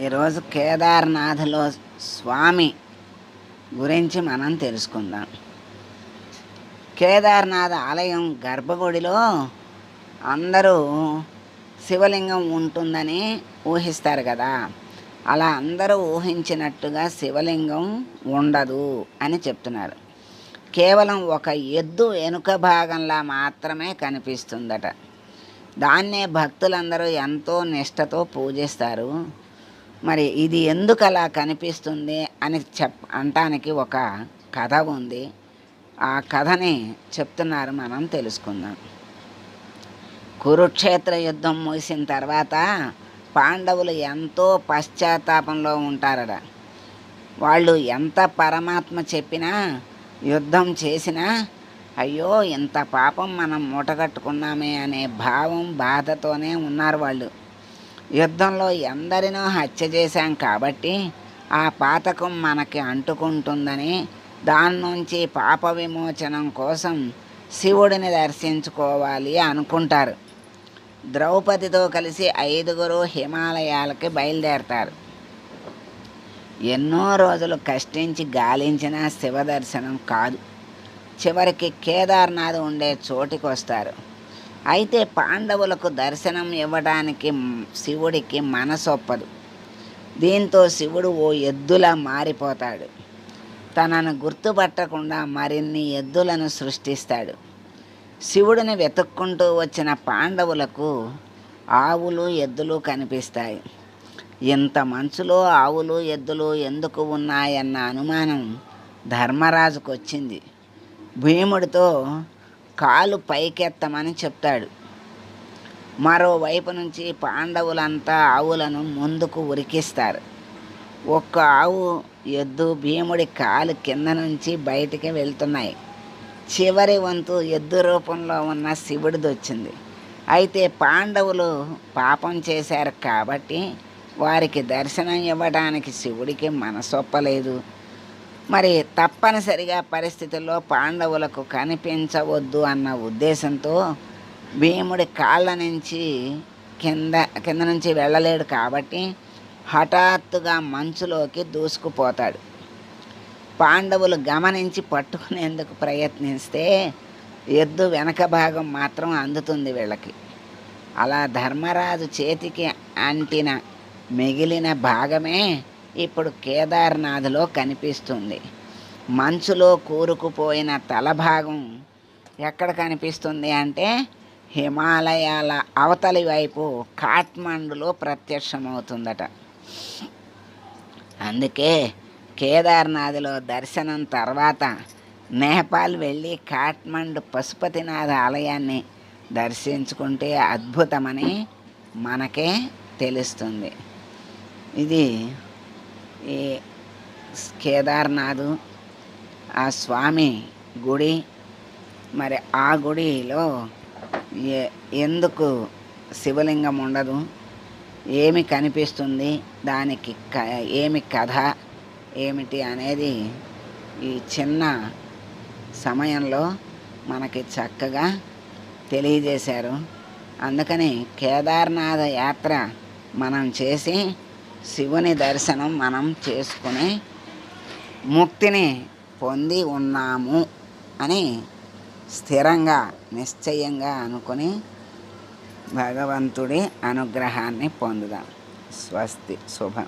ఈరోజు కేదార్నాథ్లో స్వామి గురించి మనం తెలుసుకుందాం. కేదార్నాథ్ ఆలయం గర్భగుడిలో అందరూ శివలింగం ఉంటుందని ఊహిస్తారు కదా. అలా అందరూ ఊహించినట్టుగా శివలింగం ఉండదు అని చెప్తున్నారు. కేవలం ఒక ఎద్దు వెనుక భాగంలా మాత్రమే కనిపిస్తుందట. దాన్నే భక్తులందరూ ఎంతో నిష్టతో పూజిస్తారు. మరి ఇది ఎందుకు అలా కనిపిస్తుంది అని చెప్ అంటానికి ఒక కథ ఉంది. ఆ కథని చెప్తున్నారు మనం తెలుసుకుందాం. కురుక్షేత్ర యుద్ధం ముగిసిన తర్వాత పాండవులు ఎంతో పశ్చాత్తాపంలో ఉంటారట. వాళ్ళు ఎంత పరమాత్మ చెప్పినా యుద్ధం చేసినా అయ్యో ఇంత పాపం మనం మూటగట్టుకున్నామే అనే భావం బాధతోనే ఉన్నారు వాళ్ళు. యుద్ధంలో ఎందరినో హత్య చేశాం కాబట్టి ఆ పాతకం మనకి అంటుకుంటుందని దాని నుంచి పాప విమోచనం కోసం శివుడిని దర్శించుకోవాలి అనుకుంటారు. ద్రౌపదితో కలిసి ఐదుగురు హిమాలయాలకి బయలుదేరతారు. ఎన్నో రోజులు కష్టించి గాలించిన శివ దర్శనం కాదు. చివరికి కేదార్నాథ్ ఉండే చోటికి వస్తారు అయితే పాండవులకు దర్శనం ఇవ్వడానికి శివుడికి మనసొప్పదు. దీంతో శివుడు ఓ ఎద్దులా మారిపోతాడు. తనను గుర్తుపట్టకుండా మరిన్ని ఎద్దులను సృష్టిస్తాడు. శివుడిని వెతుక్కుంటూ వచ్చిన పాండవులకు ఆవులు ఎద్దులు కనిపిస్తాయి. ఇంత మంచులో ఆవులు ఎద్దులు ఎందుకు ఉన్నాయన్న అనుమానం ధర్మరాజుకు వచ్చింది భీముడితో కాలు పైకెత్తమని చెప్తాడు. మరోవైపు నుంచి పాండవులంతా ఆవులను ముందుకు ఉరికిస్తారు. ఒక్క ఆవు ఎద్దు భీముడి కాలు కింద నుంచి బయటికి వెళ్తున్నాయి. చివరి వంతు ఎద్దు రూపంలో ఉన్న శివుడిది వచ్చింది అయితే పాండవులు పాపం చేశారు కాబట్టి వారికి దర్శనం ఇవ్వడానికి శివుడికి మనసొప్పలేదు. మరి తప్పనిసరిగా పరిస్థితుల్లో పాండవులకు కనిపించవద్దు అన్న ఉద్దేశంతో భీముడి కాళ్ళ నుంచి కింద కింద నుంచి వెళ్ళలేడు కాబట్టి హఠాత్తుగా మంచులోకి దూసుకుపోతాడు. పాండవులు గమనించి పట్టుకునేందుకు ప్రయత్నిస్తే ఎద్దు వెనక భాగం మాత్రం అందుతుంది వీళ్ళకి. అలా ధర్మరాజు చేతికి అంటిన మిగిలిన భాగమే ఇప్పుడు కేదార్నాథ్లో కనిపిస్తుంది. మంచులో కూరుకుపోయిన తల భాగం ఎక్కడ కనిపిస్తుంది అంటే హిమాలయాల అవతలి వైపు కాఠ్మండులో ప్రత్యక్షమవుతుందట. అందుకే కేదార్నాథ్లో దర్శనం తర్వాత నేపాల్ వెళ్ళి కాఠ్మండు పశుపతినాథ ఆలయాన్ని దర్శించుకుంటే అద్భుతమని మనకే తెలుస్తుంది. ఇది ఈ కేదార్నాథ్ ఆ స్వామి గుడి మరి ఆ గుడిలో ఎందుకు శివలింగం ఉండదు? ఏమి కనిపిస్తుంది? దానికి క ఏమి కథ ఏమిటి అనేది ఈ చిన్న సమయంలో మనకి చక్కగా తెలియజేశారు. అందుకని కేదార్నాథ యాత్ర మనం చేసి శివుని దర్శనం మనం చేసుకుని ముక్తిని పొంది ఉన్నాము అని స్థిరంగా నిశ్చయంగా అనుకుని భగవంతుడి అనుగ్రహాన్ని పొందుదాం. స్వస్తి. శుభం.